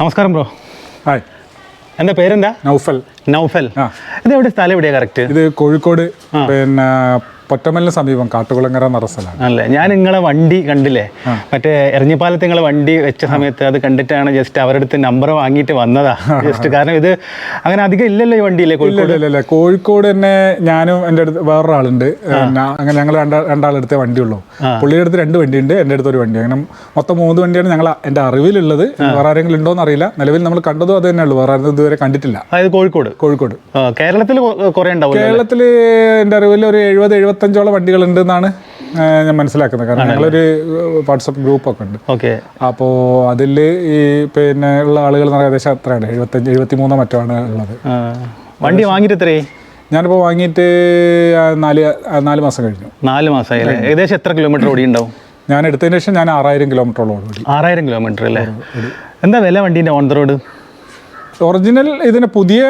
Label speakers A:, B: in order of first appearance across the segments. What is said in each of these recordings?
A: നമസ്കാരം bro.
B: Hi.
A: എന്റെ പേരെന്താ?
B: നൗഫൽ.
A: നൗഫൽ. ഇത് എവിടെ സ്ഥലം എവിടെയാ കറക്റ്റ്
B: ഇത് കോഴിക്കോട് പിന്നെ പൊറ്റമലിന് സമീപം കാട്ടുകുളങ്ങര എന്ന സ്ഥലമാണ്
A: അല്ലേ? ഞാൻ നിങ്ങളെ വണ്ടി കണ്ടില്ലേ? മറ്റേ എറിഞ്ഞിപ്പാലത്ത് നിങ്ങളെ വണ്ടി വെച്ച സമയത്ത് അത് കണ്ടിട്ടാണ് ജസ്റ്റ് അവരുടെ അടുത്ത് നമ്പർ വാങ്ങിയിട്ട് വന്നതാ. ജസ്റ്റ് കാരണം ഇത് അങ്ങനെ അധികം ഇല്ലല്ലോ ഈ വണ്ടിയില്ലേ കോഴിക്കോട്.
B: ഇല്ല കോഴിക്കോട് തന്നെ ഞാനും എന്റെ അടുത്ത് വേറൊരാളുണ്ട്. അങ്ങനെ ഞങ്ങൾ രണ്ടാ രണ്ടാളെടുത്തേ വണ്ടിയുള്ളൂ. പുള്ളിയുടെ അടുത്ത് രണ്ട് വണ്ടിയുണ്ട് എന്റെ അടുത്ത് ഒരു വണ്ടി. അങ്ങനെ മൊത്തം മൂന്ന് വണ്ടിയാണ് ഞങ്ങൾ എന്റെ അറിവിലുള്ളത്. വേറെ ആരെങ്കിലും ഉണ്ടോ എന്നറിയില്ല നിലവിൽ നമ്മൾ കണ്ടതും അത് തന്നെയുള്ളൂ വേറെ ആരും ഇതുവരെ കണ്ടിട്ടില്ല.
A: അതായത് കോഴിക്കോട്?
B: കോഴിക്കോട്.
A: കേരളത്തിൽ കുറേ ഉണ്ടാവും
B: കേരളത്തിൽ എന്റെ അറിവിൽ ഒരു എഴുപത് എഴുപത്തഞ്ചോളം വണ്ടികളുണ്ട് എന്നാണ് ഞാൻ മനസ്സിലാക്കുന്നത്. കാരണം ഞങ്ങളൊരു വാട്സപ്പ് ഗ്രൂപ്പൊക്കെ ഉണ്ട്.
A: ഓക്കെ.
B: അപ്പോൾ അതിൽ ഈ പിന്നെ ഉള്ള ആളുകൾ എന്ന് പറയുന്നത് ഏകദേശം അത്രയാണ്. എഴുപത്തഞ്ച് എഴുപത്തി മൂന്നോ മറ്റോ ആണ് ഉള്ളത്.
A: വണ്ടി വാങ്ങിയിട്ട് എത്രയായി
B: ഞാനിപ്പോൾ വാങ്ങിയിട്ട് നാല് നാല് മാസം കഴിഞ്ഞു.
A: നാല് മാസമായില്ലേ? ഏകദേശം എത്ര കിലോമീറ്റർ ഓടി ഉണ്ടാവും?
B: ഞാൻ എടുത്തതിന് ശേഷം ഞാൻ ആറായിരം കിലോമീറ്ററോളം ഓടി.
A: ആറായിരം കിലോമീറ്റർ അല്ലേ? എന്താ വില വണ്ടീന്റെ ഓൺ ദ റോഡ്?
B: ഒറിജിനൽ ഇതിന് പുതിയ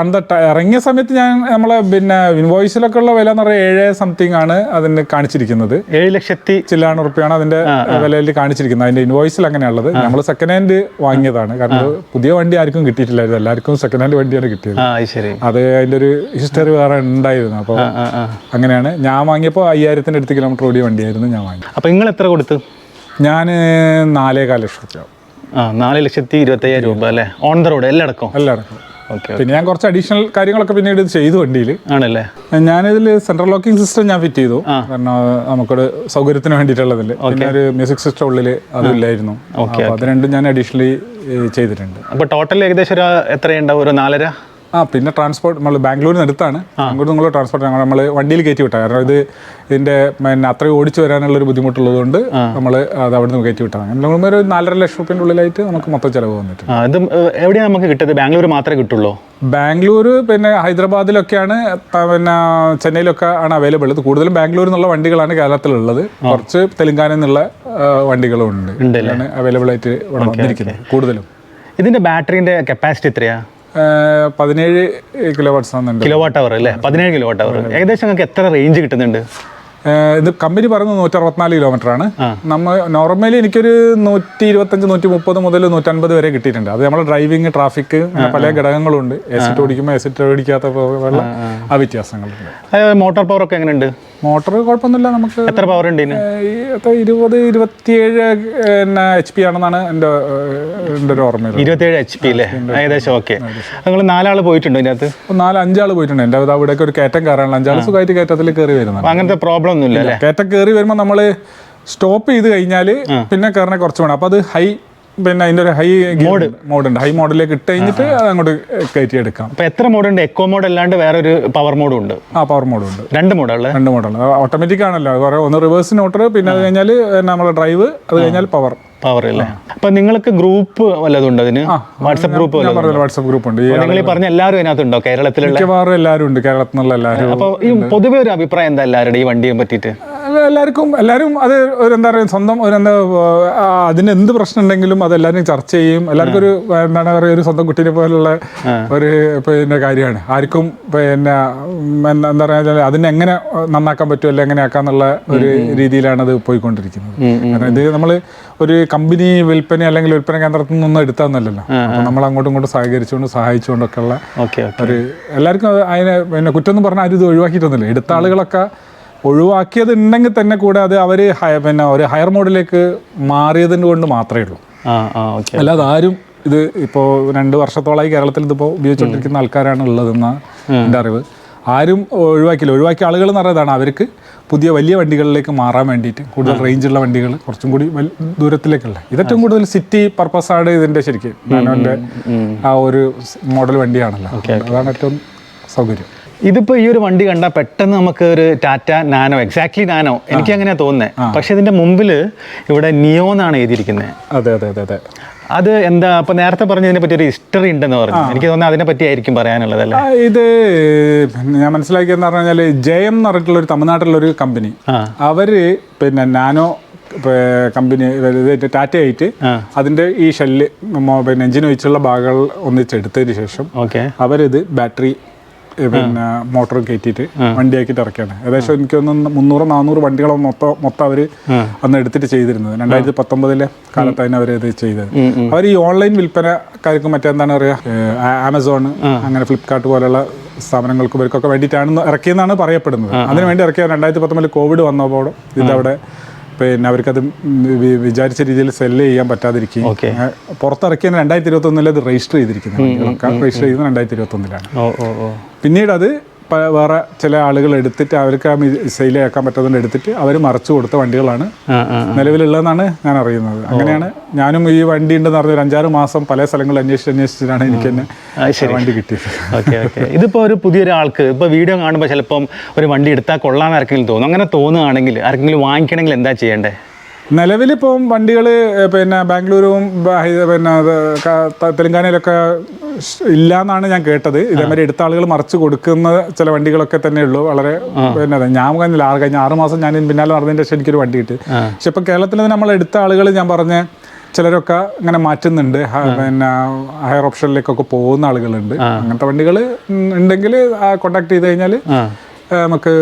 B: അന്ത ഇറങ്ങിയ സമയത്ത് ഞാൻ നമ്മളെ പിന്നെ ഇൻവോയ്സിലൊക്കെ ഉള്ള വില എന്ന് പറയുന്നത് ഏഴ് സംതിങ് ആണ് അതിന് കാണിച്ചിരിക്കുന്നത്.
A: ഏഴ് ലക്ഷത്തി
B: ചില്ലാണ് ഉറുപ്പിയാണ് അതിന്റെ വിലയിൽ കാണിച്ചിരിക്കുന്നത്. അതിന്റെ ഇൻവോയ്സിൽ അങ്ങനെയുള്ളത്. നമ്മൾ സെക്കൻഡ് ഹാൻഡ് വാങ്ങിയതാണ്. കാരണം പുതിയ വണ്ടി ആർക്കും കിട്ടിയിട്ടില്ലായിരുന്നു. എല്ലാവർക്കും സെക്കൻഡ് ഹാൻഡ് വണ്ടിയാണ് കിട്ടിയത്.
A: അത്
B: അതിന്റെ ഒരു ഹിസ്റ്ററി വേറെ ഉണ്ടായിരുന്നു. അപ്പോൾ അങ്ങനെയാണ്. ഞാൻ വാങ്ങിയപ്പോൾ അയ്യായിരത്തിന്റെ അടുത്ത് കിലോമീറ്റർ ഓടിയ വണ്ടിയായിരുന്നു ഞാൻ വാങ്ങി
A: അപ്പോൾ നിങ്ങൾ എത്ര കൊടുത്തു?
B: ഞാൻ നാലേകാൽ ലക്ഷം രൂപ
A: ആ നാല് ലക്ഷത്തി ഇരുപത്തയ്യായിരം രൂപ അല്ലേ? ഓൺ ദ റോഡ് എല്ലാം അടക്കം
B: എല്ലാം അടക്കം
A: ഓക്കെ
B: പിന്നെ ഞാൻ കുറച്ച് അഡീഷണൽ കാര്യങ്ങളൊക്കെ പിന്നീട് ഇത് ചെയ്തു വണ്ടിയിൽ
A: ആണല്ലേ?
B: ഞാനിതിൽ സെൻട്രൽ ലോക്കിംഗ് സിസ്റ്റം ഞാൻ ഫിറ്റ് ചെയ്തു. കാരണം നമുക്കൊരു സൗകര്യത്തിന് വേണ്ടിയിട്ടുള്ളതിൽ പിന്നെ ഒരു മ്യൂസിക് സിസ്റ്റം ഉള്ളിൽ അതില്ലായിരുന്നു അപ്പോൾ അത് രണ്ടും ഞാൻ അഡീഷണലി ചെയ്തിട്ടുണ്ട്.
A: അപ്പോൾ ടോട്ടൽ ഏകദേശം ഒരു എത്രയുണ്ടാവും? ഒരു നാലര?
B: ആ പിന്നെ ട്രാൻസ്പോർട്ട് നമ്മൾ ബാംഗ്ലൂരിൽ നിന്ന് അടുത്താണ് ബാംഗ്ലൂർ നിങ്ങൾ ട്രാൻസ്പോർട്ട് ഞങ്ങൾ നമ്മൾ വണ്ടിയിൽ കയറ്റി വിട്ടാൽ കാരണം ഇത് ഇതിന്റെ പിന്നെ അത്രയും ഓടിച്ചു വരാനുള്ള ഒരു ബുദ്ധിമുട്ടുള്ളത് നമ്മൾ അത് അവിടെ നിന്ന് കയറ്റി വിട്ടതാണ്. അങ്ങനെ നമ്മൾ ഒരു നാലര ലക്ഷം റുപ്യന്റെ ഉള്ളിലായിട്ട് നമുക്ക് മൊത്തം ചിലവ്
A: വന്നിട്ട് ഇത് എവിടെയാണ് നമുക്ക് കിട്ടിയത്? ബാംഗ്ലൂർ മാത്രമേ കിട്ടുള്ളൂ?
B: ബാംഗ്ലൂർ പിന്നെ ഹൈദരാബാദിലൊക്കെയാണ് പിന്നെ ചെന്നൈയിലൊക്കെ ആണ് അവൈലബിൾ ഇത് കൂടുതലും ബാംഗ്ലൂർ നിന്നുള്ള വണ്ടികളാണ് കേരളത്തിലുള്ളത്. കുറച്ച് തെലുങ്കാനയിൽ നിന്നുള്ള വണ്ടികളും ഉണ്ട് അവൈലബിൾ ആയിട്ട് വന്നിരിക്കുന്നത് കൂടുതലും.
A: ഇതിന്റെ ബാറ്ററിന്റെ കപ്പാസിറ്റി എത്രയാ?
B: ആ, പതിനേഴ് കിലോ വാട്ട്സ് ആണെന്നുണ്ട്
A: കിലോ വാട്ട് അവർ അല്ലേ? പതിനേഴ് കിലോ വാട്ട് അവർ ഏകദേശം നിങ്ങൾക്ക് എത്ര റേഞ്ച് കിട്ടുന്നുണ്ട്?
B: ഇത് കമ്പനി പറയുന്നത് നൂറ്റി അറുപത്തിനാല് കിലോമീറ്റർ ആണ് നമ്മൾ നോർമലി എനിക്കൊരു നൂറ്റി ഇരുപത്തഞ്ച് നൂറ്റി മുപ്പത് മുതൽ നൂറ്റൻപത് വരെ കിട്ടിയിട്ടുണ്ട്. അത് നമ്മുടെ ഡ്രൈവിംഗ് ട്രാഫിക് പല ഘടകങ്ങളുണ്ട്. എസിറ്റ് ഓടിക്കുമ്പോൾ എസിറ്റ് ഓടിക്കാത്ത ആ വ്യത്യാസങ്ങളുണ്ട്.
A: മോട്ടോർ പവർ ഒക്കെ എങ്ങനെയുണ്ട്?
B: മോട്ടർ കുഴപ്പമൊന്നുമില്ല നമുക്ക്
A: എത്ര പവർ ഉണ്ട്
B: ഇരുപത് ഇരുപത്തിയേഴ് എച്ച് പി ആണെന്നാണ് എന്റെ എന്റെ ഒരു ഓർമ്മ
A: ഇരുപത്തിയേഴ് എച്ച് പി അല്ലേ? ഏകദേശം ഓക്കെ നിങ്ങൾ നാലാൾ പോയിട്ടുണ്ടോ ഇതിനകത്ത്?
B: നാല് അഞ്ചാൾ പോയിട്ടുണ്ട്. എന്റെ ഇവിടെയൊക്കെ ഒരു കയറ്റം കയറാനുള്ള അഞ്ചാൾ സുഖമായിട്ട് കയറ്റത്തിൽ കയറി വരുന്നത്
A: അങ്ങനത്തെ പ്രോബ്ലം ഒന്നുമില്ല
B: കയറ്റം കയറി വരുമ്പോൾ നമ്മൾ സ്റ്റോപ്പ് ചെയ്ത് കഴിഞ്ഞാൽ പിന്നെ കയറണ കുറച്ച് വേണം. അപ്പോൾ അത് ഹൈ പിന്നെ അതിന്റെ ഒരു ഹൈ മോഡ് ഉണ്ട്. ഹൈ മോഡിലേക്ക് ഇട്ട് കഴിഞ്ഞിട്ട് അത് അങ്ങോട്ട് കയറ്റി എടുക്കാം
A: അപ്പോൾ എത്ര മോഡ് ഉണ്ട്? എക്കോ മോഡ് അല്ലാണ്ട് വേറെ ഒരു പവർ മോഡും ഉണ്ട്.
B: ആ പവർ മോഡും ഉണ്ട്.
A: രണ്ട് മോഡുള്ള
B: രണ്ട് മോഡാണ് ഓട്ടോമാറ്റിക് ആണല്ലോ. കുറേ ഒന്ന് റിവേഴ്സ് നോട്ടർ പിന്നെ അത് കഴിഞ്ഞാൽ നമ്മുടെ ഡ്രൈവ് അത് കഴിഞ്ഞാൽ പവർ
A: പവർ അല്ലേ അപ്പൊ നിങ്ങൾക്ക് ഗ്രൂപ്പ് വല്ലതും ഉണ്ട് അതിന്? വാട്സപ്പ് ഗ്രൂപ്പ്
B: വാട്സപ്പ് ഗ്രൂപ്പ് ഉണ്ട്?
A: നിങ്ങൾ ഈ പറഞ്ഞ എല്ലാവരും അതിനകത്തുണ്ടോ കേരളത്തിലുള്ള
B: മിക്കവാറും എല്ലാവരും ഉണ്ട് കേരളത്തിൽ നിന്നുള്ള എല്ലാവരും
A: അപ്പോൾ ഈ പൊതുവെ ഒരു അഭിപ്രായം എന്താ എല്ലാവരുടെ ഈ വണ്ടിയെ പറ്റിയിട്ട്?
B: എല്ലാവർക്കും എല്ലാവരും അത് ഒരു എന്താ പറയുക സ്വന്തം ഒരു എന്താ അതിന് എന്ത് പ്രശ്നം ഉണ്ടെങ്കിലും അത് എല്ലാവരും ചർച്ച ചെയ്യും. എല്ലാവർക്കും ഒരു എന്താണ് പറയുക ഒരു സ്വന്തം കുട്ടീനെ പോലുള്ള ഒരു പിന്നെ കാര്യമാണ്. ആർക്കും പിന്നെ എന്താ പറയുക അതിനെ എങ്ങനെ നന്നാക്കാൻ പറ്റുമല്ലോ എങ്ങനെ ആക്കാന്നുള്ള ഒരു രീതിയിലാണ് അത് പോയിക്കൊണ്ടിരിക്കുന്നത്. കാരണം ഇത് നമ്മൾ ഒരു കമ്പനി വിൽപ്പന അല്ലെങ്കിൽ വിൽപ്പന കേന്ദ്രത്തിൽ നിന്നും എടുത്താന്നല്ലല്ലോ അപ്പോൾ നമ്മൾ അങ്ങോട്ടും ഇങ്ങോട്ടും സഹകരിച്ചുകൊണ്ട് സഹായിച്ചുകൊണ്ടൊക്കെ ഉള്ള ഒരു എല്ലാവർക്കും അത് അതിനെ പിന്നെ കുറ്റം എന്ന് പറഞ്ഞാൽ ആരും ഇത് ഒഴിവാക്കിയിട്ടൊന്നുമില്ല. എടുത്ത ആളുകളൊക്കെ ഒഴിവാക്കിയത് ഉണ്ടെങ്കിൽ തന്നെ കൂടെ അത് അവർ പിന്നെ ഒരു ഹയർ മോഡിലേക്ക് മാറിയതിന് കൊണ്ട് മാത്രമേ ഉള്ളൂ. അല്ലാതെ ആരും ഇത് ഇപ്പോൾ രണ്ട് വർഷത്തോളമായി കേരളത്തിൽ ഇതിപ്പോൾ ഉപയോഗിച്ചുകൊണ്ടിരിക്കുന്ന ആൾക്കാരാണ് ഉള്ളതെന്നാണ് എന്റെ അറിവ്. ആരും ഒഴിവാക്കില്ല. ഒഴിവാക്കിയ ആളുകൾ എന്ന് പറയുന്നതാണ് അവർക്ക് പുതിയ വലിയ വണ്ടികളിലേക്ക് മാറാൻ വേണ്ടിയിട്ട് കൂടുതൽ റേഞ്ചുള്ള വണ്ടികൾ കുറച്ചും കൂടി ദൂരത്തിലേക്കുള്ള. ഇത് ഏറ്റവും കൂടുതൽ സിറ്റി പർപ്പസാണ് ഇതിന്റെ ശരിക്കും. നാനോന്റെ ആ ഒരു മോഡൽ വണ്ടിയാണല്ലോ. അതാണ് ഏറ്റവും സൗകര്യം.
A: ഇതിപ്പോ ഈ ഒരു വണ്ടി കണ്ടാൽ പെട്ടെന്ന് നമുക്ക് ഒരു ടാറ്റ നാനോ എക്സാക്ട്ലി നാനോ എനിക്ക് അങ്ങനെയാ തോന്നുന്നത് പക്ഷെ ഇതിന്റെ മുമ്പിൽ ഇവിടെ നിയോ എന്നാണ് എഴുതിയിരിക്കുന്നത്
B: അതെ അതെ അതെ അതെ.
A: അത് എന്താ അപ്പൊ നേരത്തെ പറഞ്ഞതിനെ പറ്റി ഒരു ഹിസ്റ്ററി ഉണ്ടെന്ന് പറഞ്ഞു. എനിക്ക് തോന്നുന്നത് അതിനെ പറ്റി ആയിരിക്കും പറയാനുള്ളത് അല്ലേ
B: ആ, ഇത് ഞാൻ മനസ്സിലാക്കിയെന്ന് പറഞ്ഞു കഴിഞ്ഞാൽ ജയം എന്ന് പറഞ്ഞിട്ടുള്ള ഒരു തമിഴ്നാട്ടിലുള്ള ഒരു കമ്പനി അവർ പിന്നെ നാനോ കമ്പനി ടാറ്റ ആയിട്ട് അതിന്റെ ഈ ഷെല്ല് പിന്നെ എഞ്ചിൻ വെച്ചുള്ള ഭാഗങ്ങൾ ഒന്നിച്ചെടുത്തതിന് ശേഷം
A: ഓക്കെ.
B: അവരിത് ബാറ്ററി പിന്നെ മോട്ടറും കയറ്റിയിട്ട് വണ്ടിയാക്കിയിട്ട് ഇറക്കിയാണ് ഏകദേശം എനിക്കൊന്ന് മുന്നൂറ് നാനൂറ് വണ്ടികളോ മൊത്തം മൊത്തം അവർ അന്ന് എടുത്തിട്ട് ചെയ്തിരുന്നത്. രണ്ടായിരത്തി പത്തൊമ്പതിലെ കാലത്താണ് അവർ ഇത് ചെയ്തത്. അവർ ഈ ഓൺലൈൻ വിൽപ്പനക്കാർക്ക് മറ്റെന്താണ് പറയുക ആമസോൺ അങ്ങനെ ഫ്ലിപ്കാർട്ട് പോലുള്ള സ്ഥാപനങ്ങൾക്കും ഇവർക്കൊക്കെ വേണ്ടിയിട്ടാണ് ഇറക്കിയെന്നാണ് പറയപ്പെടുന്നത്. അതിനുവേണ്ടി ഇറക്കിയ രണ്ടായിരത്തി പത്തൊമ്പതിൽ കോവിഡ് വന്നപ്പോൾ ഇതവിടെ പിന്നെ അവർക്കത് വിചാരിച്ച രീതിയിൽ സെല്ല് ചെയ്യാൻ പറ്റാതിരിക്കുകയും
A: ഓക്കെ
B: ഏ, പുറത്തിറക്കിയ രണ്ടായിരത്തി ഇരുപത്തി ഒന്നിൽ അത് രജിസ്റ്റർ ചെയ്തിരിക്കുന്നത് രജിസ്റ്റർ ചെയ്യുന്നത് രണ്ടായിരത്തി ഇരുപത്തി ഒന്നിലാണ് പിന്നീട് അത് വേറെ ചില ആളുകൾ എടുത്തിട്ട് അവർക്ക് ആ സെയിൽ ആക്കാൻ പറ്റാത്തതുകൊണ്ട് എടുത്തിട്ട് അവർ മറച്ചു കൊടുത്ത വണ്ടികളാണ് നിലവിലുള്ളതെന്നാണ് ഞാൻ അറിയുന്നത്. അങ്ങനെയാണ് ഞാനും ഈ വണ്ടി ഉണ്ടെന്ന് പറഞ്ഞ ഒരു അഞ്ചാറ് മാസം പല സ്ഥലങ്ങളിൽ അന്വേഷിച്ച് അന്വേഷിച്ചിട്ടാണ് എനിക്ക് തന്നെ വണ്ടി കിട്ടിയത്.
A: Okay okay. ഇതിപ്പോൾ ഒരു പുതിയൊരു ആൾക്ക് ഇപ്പോൾ വീഡിയോ കാണുമ്പോൾ ചിലപ്പം ഒരു വണ്ടി എടുത്താൽ കൊള്ളാൻ ആർക്കെങ്കിലും തോന്നും. അങ്ങനെ തോന്നുകയാണെങ്കിൽ ആർക്കെങ്കിലും വാങ്ങിക്കണമെങ്കിൽ എന്താ ചെയ്യേണ്ടത്
B: നിലവിലിപ്പം വണ്ടികൾ പിന്നെ ബാംഗ്ലൂരും പിന്നെ തെലുങ്കാനയിലൊക്കെ ഇല്ല എന്നാണ് ഞാൻ കേട്ടത്. ഇതേമാതിരി എടുത്ത ആളുകൾ മറിച്ച് കൊടുക്കുന്ന ചില വണ്ടികളൊക്കെ തന്നെ ഉള്ളൂ. വളരെ പിന്നെ ഞാൻ കഴിഞ്ഞില്ല ആറ് കഴിഞ്ഞ ആറ് മാസം ഞാൻ പിന്നാലെ നടന്നതിന് ശേഷം എനിക്കൊരു വണ്ടി കിട്ടി. പക്ഷെ ഇപ്പം കേരളത്തിൽ നമ്മൾ എടുത്ത ആളുകൾ ഞാൻ പറഞ്ഞ ചിലരൊക്കെ ഇങ്ങനെ മാറ്റുന്നുണ്ട്. പിന്നെ ഹയർ ഓപ്ഷനിലേക്കൊക്കെ പോകുന്ന ആളുകളുണ്ട്. അങ്ങനത്തെ വണ്ടികൾ ഉണ്ടെങ്കിൽ കോണ്ടാക്ട് ചെയ്ത് കഴിഞ്ഞാൽ നമുക്ക്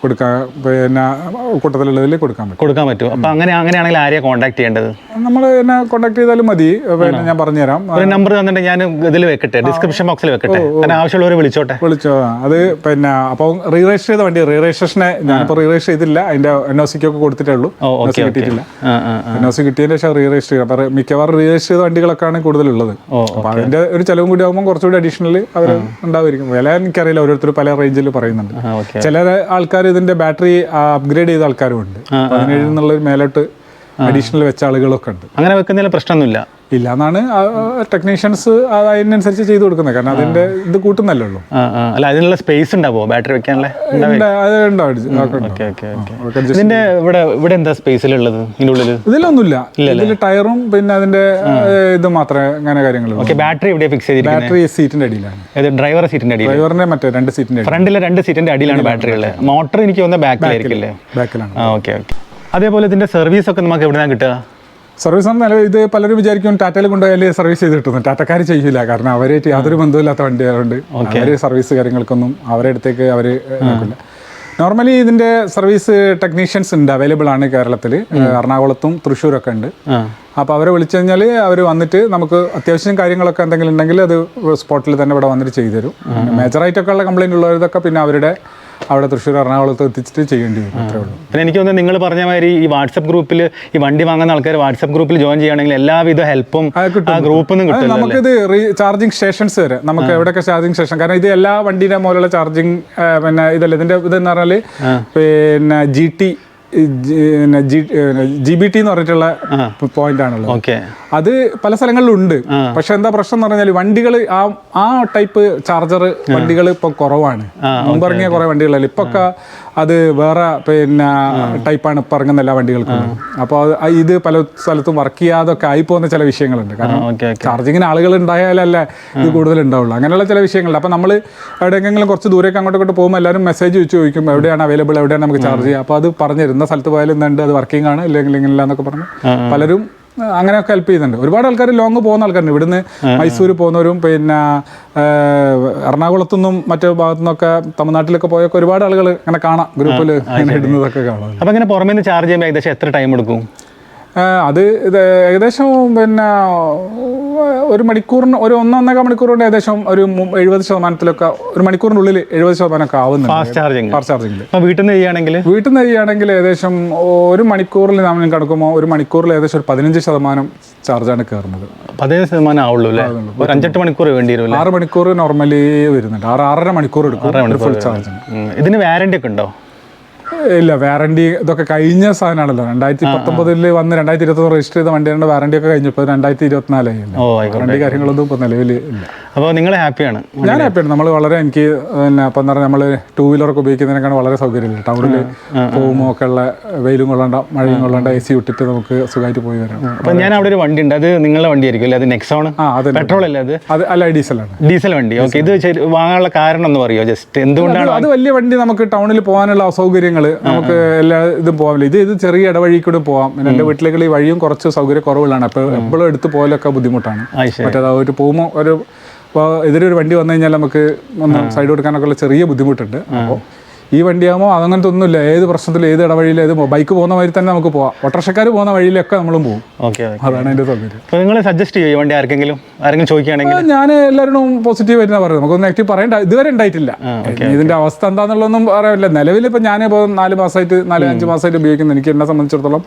B: കൊടുക്കാൻ പിന്നെ കൂട്ടത്തിലുള്ളതിൽ കൊടുക്കാൻ പറ്റും.
A: കൊടുക്കാൻ പറ്റും. അപ്പോൾ അങ്ങനെ അങ്ങനെയാണെങ്കിൽ ആരെയാണ് കോൺടാക്ട് ചെയ്യേണ്ടത്?
B: നമ്മൾ എന്നെ കോൺടാക്ട് ചെയ്താലും മതി. പിന്നെ ഞാൻ പറഞ്ഞുതരാം.
A: ഒരു നമ്പർ തന്നിട്ട് ഞാൻ ഇതിൽ വെക്കട്ടെ ഡിസ്ക്രിപ്ഷൻ ബോക്സിൽ വെക്കട്ടെ. കാരണം ആവശ്യമുള്ളവർ വിളിച്ചോട്ടെ.
B: വിളിച്ചോ അത് പിന്നെ അപ്പോൾ റീരജിസ്റ്റർ ചെയ്ത വണ്ടി റീ രജിസ്ട്രേഷനെ ഞാനിപ്പോൾ റീരജിസ്റ്റർ ചെയ്തില്ല. അതിന്റെ എൻ ഒ സിക്ക് ഒക്കെ കൊടുത്തിട്ടേ ഉള്ളൂ കിട്ടിയിട്ടില്ല. എൻ ഒ സി കിട്ടിയതിന് ശേഷം റീ രജിസ്റ്റർ ചെയ്യും. അപ്പോൾ മിക്കവാറും റീ രജിസ്റ്റർ ചെയ്ത വണ്ടികളൊക്കെയാണ് കൂടുതലുള്ളത്. അപ്പോൾ അതിന്റെ ഒരു ചിലവും കൂടി ആകുമ്പോൾ കുറച്ചുകൂടി അഡീഷണൽ അവർ ഉണ്ടാവുമായിരിക്കും. വില എനിക്കറിയില്ല. ഓരോരുത്തർ പല റേഞ്ചിൽ പറയുന്നുണ്ട്. ചില ആൾക്കാർ ഇതിന്റെ ബാറ്ററി അപ്ഗ്രേഡ് ചെയ്ത ആൾക്കാരും ഉണ്ട് പതിനേഴ് എന്നുള്ള മേലോട്ട് അഡീഷണൽ വെച്ച ആളുകളൊക്കെ ഉണ്ട്.
A: അങ്ങനെ വെക്കുന്നതിൽ പ്രശ്നമൊന്നുമില്ല.
B: ഇല്ല എന്നാണ് ടെക്നീഷ്യൻസ് അതിനനുസരിച്ച് ചെയ്തു കൊടുക്കുന്നത്. കാരണം അതിന്റെ ഇത് കൂട്ടുന്നല്ലേ ഉള്ളൂ.
A: അല്ല അതിനുള്ള സ്പേസ് ഉണ്ടാവോ ബാറ്ററി വെക്കാനുള്ള ഇതിന്റെ ഇവിടെ ഇവിടെ എന്താ സ്പേസിലുള്ളത് ഇതിന്റെ ഉള്ളിൽ
B: ഇതിലൊന്നുമില്ല. ഇതിൽ ടയറും പിന്നെ അതിന്റെ ഇത് മാത്രമേ അങ്ങനെ കാര്യങ്ങളുള്ളൂ.
A: ബാറ്ററി ഇവിടെ ഫിക്സ് ചെയ്തിരിക്കുന്നത്
B: ബാറ്ററി സീറ്റിന്റെ അടിയിലാണ്.
A: ഡ്രൈവർ സീറ്റിന്റെ അടിയിൽ
B: ഡ്രൈവറിന്റെ മറ്റേ രണ്ട് സീറ്റിന്റെ
A: ഫ്രണ്ടിലെ രണ്ട് സീറ്റിന്റെ അടിയിലാണ് ബാറ്ററി ഉള്ളത്. മോട്ടർ എനിക്ക് തോന്നുന്ന ബാക്കിലായിരിക്കില്ലേ
B: ബാക്കിലാണ്
A: ഓക്കെ ഓക്കെ അതേപോലെ ഇതിന്റെ സർവീസ് ഒക്കെ നമുക്ക് എവിടെയാണ് കിട്ടുക?
B: സർവീസ് നിലവിൽ ഇത് പലരും വിചാരിക്കും ടാറ്റയിൽ കൊണ്ടുപോയാൽ സർവീസ് ചെയ്ത് കിട്ടുന്നു ടാറ്റക്കാർ ചെയ്യില്ല കാരണം അവരായിട്ട് യാതൊരു ബന്ധമില്ലാത്ത വണ്ടിയായതുകൊണ്ട് അവർ സർവീസ് കാര്യങ്ങൾക്കൊന്നും അവരുടെ അടുത്തേക്ക് അവർ നോക്കില്ല നോർമലി ഇതിന്റെ സർവീസ് ടെക്നീഷ്യൻസ് ഉണ്ട്. അവൈലബിൾ ആണ് കേരളത്തിൽ എറണാകുളത്തും തൃശ്ശൂരൊക്കെ ഉണ്ട്. അപ്പോൾ അവരെ വിളിച്ചു കഴിഞ്ഞാൽ അവർ വന്നിട്ട് നമുക്ക് അത്യാവശ്യം കാര്യങ്ങളൊക്കെ എന്തെങ്കിലും ഉണ്ടെങ്കിൽ അത് സ്പോട്ടിൽ തന്നെ ഇവിടെ വന്നിട്ട് ചെയ്തു തരും മേജറായിട്ടൊക്കെ ഉള്ള കംപ്ലൈന്റ് ഉള്ളവരതൊക്കെ പിന്നെ അവരുടെ അവിടെ തൃശ്ശൂർ എറണാകുളത്ത് എത്തിച്ചിട്ട് ചെയ്യേണ്ടി വരും. അത്രേ ഉള്ളൂ.
A: പിന്നെ എനിക്ക് തോന്നുന്നു നിങ്ങൾ പറഞ്ഞ മാതിരി ഈ വാട്സപ്പ് ഗ്രൂപ്പിൽ ഈ വണ്ടി വാങ്ങുന്ന ആൾക്കാർ വാട്സപ്പ് ഗ്രൂപ്പിൽ ജോയിൻ ചെയ്യുകയാണെങ്കിൽ എല്ലാവിധ ഹെൽപ്പും
B: ഗ്രൂപ്പും കിട്ടും.
A: ആ ഗ്രൂപ്പിൽ നിന്ന് കിട്ടും
B: നമുക്കിത് റീ ചാർജിങ് സ്റ്റേഷൻസ് വരെ നമുക്ക് എവിടെയൊക്കെ ചാർജിങ് സ്റ്റേഷൻ കാരണം ഇത് എല്ലാ വണ്ടിയുടെ മുതലുള്ള ചാർജിങ് പിന്നെ ഇതല്ല ഇതിന്റെ ഇതെന്ന് പറഞ്ഞാൽ പിന്നെ G T G B T എന്ന് പറഞ്ഞിട്ടുള്ള പോയിന്റ് ആണല്ലോ
A: ഓക്കെ.
B: അത് പല സ്ഥലങ്ങളിലും ഉണ്ട് പക്ഷെ എന്താ പ്രശ്നം എന്ന് പറഞ്ഞാൽ വണ്ടികൾ ആ ആ ടൈപ്പ് ചാർജർ വണ്ടികൾ ഇപ്പൊ കുറവാണ്. മുമ്പിറങ്ങിയ കുറെ വണ്ടികളല്ല. ഇപ്പൊ ഒക്കെ അത് വേറെ പിന്നെ ടൈപ്പാണ് ഇപ്പൊ ഇറങ്ങുന്ന എല്ലാ വണ്ടികൾക്കും. അപ്പോൾ ഇത് പല സ്ഥലത്തും വർക്ക് ചെയ്യാതൊക്കെ ആയി പോകുന്ന ചില വിഷയങ്ങളുണ്ട്. കാരണം ചാർജിങ്ങിന് ആളുകൾ ഉണ്ടായാലല്ലേ ഇത് കൂടുതൽ ഉണ്ടാവുള്ളൂ. അങ്ങനെയുള്ള ചില വിഷയങ്ങളുണ്ട്. അപ്പോൾ നമ്മൾ എവിടെയെങ്കിലും കുറച്ച് ദൂരേക്ക് അങ്ങോട്ട് ഇങ്ങോട്ട് പോകുമ്പോൾ എല്ലാവരും മെസ്സേജ് വെച്ച് ചോദിക്കും എവിടെയാണ് അവൈലബിൾ എവിടെയാണ് നമുക്ക് ചാർജ് ചെയ്യുക അപ്പോൾ അത് പറഞ്ഞു തരുന്ന സ്ഥലത്ത് പോയാലും ഇന്നുണ്ട് അത് വർക്കിംഗ് ആണ്. ഇല്ലെങ്കിൽ ഇങ്ങനെ എന്നൊക്കെ പറഞ്ഞു പലരും അങ്ങനെയൊക്കെ ഹെൽപ്പ് ചെയ്യുന്നുണ്ട്. ഒരുപാട് ആൾക്കാർ ലോങ് പോകുന്ന ആൾക്കാരുണ്ട്. ഇവിടുന്ന് മൈസൂർ പോകുന്നവരും പിന്നെ എറണാകുളത്തുനിന്നും മറ്റു ഭാഗത്തു നിന്നൊക്കെ തമിഴ്നാട്ടിലൊക്കെ പോയൊക്കെ ഒരുപാട് ആളുകൾ ഇങ്ങനെ കാണാം. ഗ്രൂപ്പിൽ ഇടുന്നതൊക്കെ കാണാം.
A: അപ്പൊ ഇങ്ങനെ പുറമേ നിന്ന് ചാർജ് ചെയ്യുമ്പോൾ ഏകദേശം എത്ര ടൈം എടുക്കും?
B: അത് ഇത് ഏകദേശം പിന്നെ ഒരു മണിക്കൂറിന് ഒരു ഒന്നൊന്നേക്കാൾ മണിക്കൂർ കൊണ്ട് ഏകദേശം ഒരു എഴുപത് ശതമാനത്തിലൊക്കെ ഒരു മണിക്കൂറിനുള്ളിൽ എഴുപത് ശതമാനമൊക്കെ ആവുന്നുണ്ട്.
A: ഫാസ്റ്റ് ചാർജിങ്
B: ഫാസ്റ്റ്
A: ചാർജിംഗിൽ വീട്ടിൽ നിന്ന് ചെയ്യുകയാണെങ്കിൽ?
B: വീട്ടിൽ നിന്ന് ചെയ്യുകയാണെങ്കിൽ ഏകദേശം ഒരു മണിക്കൂറിൽ നമ്മൾ കിടക്കുമ്പോൾ ഒരു മണിക്കൂറിൽ ഏകദേശം ഒരു പതിനഞ്ച് ശതമാനം ചാർജാണ് കയറുന്നത്.
A: പതിനഞ്ച് ശതമാനം ആവുള്ളൂ അല്ലേ? ഒരു അഞ്ചെട്ട് മണിക്കൂർ വേണ്ടി വരും
B: ആറ് മണിക്കൂർ നോർമലി വരുന്നുണ്ട്. ആറ് ആറര മണിക്കൂർ എടുക്കും. ഫുൾ
A: ചാർജ് ഇതിന് വാറണ്ടി ഒക്കെ ഉണ്ടോ?
B: ഇല്ല വാറണ്ടി ഇതൊക്കെ കഴിഞ്ഞ സാധനമാണല്ലോ. രണ്ടായിരത്തി പത്തൊമ്പതിൽ വന്ന് രണ്ടായിരത്തി ഇരുപത്തി രജിസ്റ്റർ ചെയ്ത വണ്ടിയുടെ വാറണ്ടി ഒക്കെ കഴിഞ്ഞപ്പോൾ രണ്ടായിരത്തി ഇരുപത്തിനാലായി വാറണ്ടി കാര്യങ്ങളൊന്നും ഇപ്പോൾ നിലവിൽ ഇല്ല.
A: അപ്പോൾ നിങ്ങൾ ഹാപ്പിയാണ്?
B: ഞാൻ ഹാപ്പിയാണ്. നമ്മൾ വളരെ എനിക്ക് പിന്നെ അപ്പം എന്ന് പറഞ്ഞാൽ നമ്മൾ ടൂ വീലറൊക്കെ ഉപയോഗിക്കുന്നതിനേക്കാണ് വളരെ സൗകര്യമില്ല ടൗണിൽ പോകുമ്പോൾ ഒക്കെ ഉള്ള വെയിലും കൊള്ളണ്ട മഴയും കൊള്ളണ്ട എ സി ഇട്ടിട്ട് നമുക്ക് സുഖമായിട്ട് പോയി വരാം.
A: അപ്പൊ ഞാൻ അവിടെ ഒരു വണ്ടി ഉണ്ട്. അത് നിങ്ങളുടെ വണ്ടി ആയിരിക്കും അല്ലേ? അത് നെക്സോൺ
B: ആ അത്
A: പെട്രോൾ അല്ല അത്?
B: അത് അല്ല ഡീസലാണ്
A: ഡീസൽ വണ്ടി. ഓക്കെ ഇത് വാങ്ങാനുള്ള കാരണം എന്ന് പറയുമോ? ജസ്റ്റ് എന്തുകൊണ്ടാണ്
B: അത് വലിയ വണ്ടി നമുക്ക് ടൗണിൽ പോകാനുള്ള അസൗകര്യങ്ങൾ നമുക്ക് എല്ലാ ഇതും പോകാൻ ഇത് ഇത് ചെറിയ ഇടവഴി കൂടെ പോകാം പിന്നെ എന്റെ വീട്ടിലേക്ക് ഈ വഴിയും കുറച്ച് സൗകര്യ കുറവുകളാണ് അപ്പോൾ എപ്പോഴും എടുത്ത് പോകലൊക്കെ ബുദ്ധിമുട്ടാണ്. മറ്റേത് ഒരു പോകുമ്പോൾ ഒരു ഇപ്പോൾ എതിരെ ഒരു വണ്ടി വന്നു കഴിഞ്ഞാൽ നമുക്ക് ഒന്ന് സൈഡ് കൊടുക്കാനൊക്കെ ഉള്ള ചെറിയ ബുദ്ധിമുട്ടുണ്ട്. അപ്പോൾ ഈ വണ്ടിയാകുമ്പോൾ അതങ്ങനത്തെ ഒന്നുമില്ല ഏത് പ്രശ്നത്തിലും ഏത് ഇടവഴിയിൽ ഏത് ബൈക്ക് പോകുന്ന വഴി തന്നെ നമുക്ക് പോവാം. ഓട്ടോറിക്ഷക്കാർ പോകുന്ന വഴിയിലൊക്കെ നമ്മളും പോകും അതാണ് എന്റെ സൗകര്യം.
A: നിങ്ങൾ സജസ്റ്റ് ചെയ്യും ഈ വണ്ടി ആർക്കെങ്കിലും? ആരെങ്കിലും ചോദിക്കുകയാണെങ്കിൽ?
B: ഞാൻ എല്ലാവരും പോസിറ്റീവ് ആയിട്ട് പറയുന്നത്. നമുക്കൊന്നും നെഗറ്റീവ് പറയേണ്ട ഇതുവരെ ഉണ്ടായിട്ടില്ല. ഇതിന്റെ ഇതിന്റെ അവസ്ഥ എന്താണെന്നുള്ളതൊന്നും പറയാനില്ല നിലവിൽ ഇപ്പൊ ഞാൻ ഇപ്പോൾ നാല് മാസമായിട്ട് നാല് അഞ്ച് മാസമായിട്ട് ഉപയോഗിക്കുന്നത് എനിക്ക് എന്നെ സംബന്ധിച്ചിടത്തോളം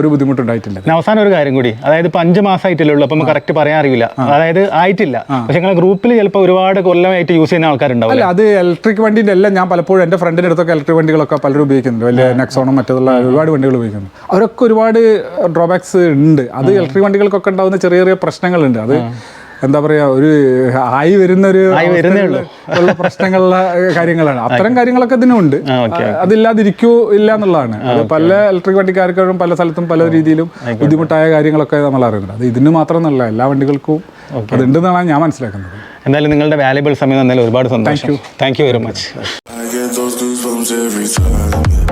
B: ഒരു ബുദ്ധിമുട്ടുണ്ടായിട്ടില്ല.
A: അവസാനം ഒരു കാര്യം കൂടി. അതായത് ഇപ്പൊ അഞ്ച് മാസമായിട്ടല്ലേ ഉള്ളൂ. അപ്പം കറക്റ്റ് പറയാൻ അറിയില്ല. അതായത് ആയിട്ടില്ല. പക്ഷെ ഗ്രൂപ്പിൽ ചിലപ്പോൾ ഒരുപാട് കൊല്ലമായിട്ട് യൂസ് ചെയ്യുന്ന ആൾക്കാരുണ്ടാവും
B: അല്ല അത് ഇലക്ട്രിക് വണ്ടിന്റെ എല്ലാം ഞാൻ പലപ്പോഴും എന്റെ ഫ്രണ്ടിന്റെ അടുത്തൊക്കെ ഇലക്ട്രിക് വണ്ടികളൊക്കെ പലരും ഉപയോഗിക്കുന്നുണ്ട്. വലിയ നെക്സോണും മറ്റുള്ള ഒരുപാട് വണ്ടികൾ ഉപയോഗിക്കുന്നു അവരൊക്കെ ഒരുപാട് ഡ്രോബാക്സ് ഉണ്ട്. അത് ഇലക്ട്രിക് വണ്ടികൾക്കൊക്കെ ഉണ്ടാകുന്ന ചെറിയ ചെറിയ പ്രശ്നങ്ങളുണ്ട്. അത് എന്താ പറയാ ഒരു ആയി വരുന്ന ഒരു
A: ഉള്ളൂ.
B: പ്രശ്നങ്ങളുള്ള കാര്യങ്ങളാണ്. അത്തരം കാര്യങ്ങളൊക്കെ ഇതിനുണ്ട് അതില്ലാതിരിക്കൂ ഇല്ല എന്നുള്ളതാണ്. അത് പല ഇലക്ട്രിക് വണ്ടിക്കാർക്കും പല സ്ഥലത്തും പല രീതിയിലും ബുദ്ധിമുട്ടായ കാര്യങ്ങളൊക്കെ നമ്മൾ അറിയുന്നുണ്ട്. അത് ഇതിന് മാത്രം എന്നല്ല എല്ലാ വണ്ടികൾക്കും അതുണ്ടെന്നാണ് ഞാൻ മനസ്സിലാക്കുന്നത്.
A: എന്തായാലും നിങ്ങളുടെ വാല്യബിൾ സമയം ഒരുപാട് സന്തോഷം. Thank you very much
C: every time.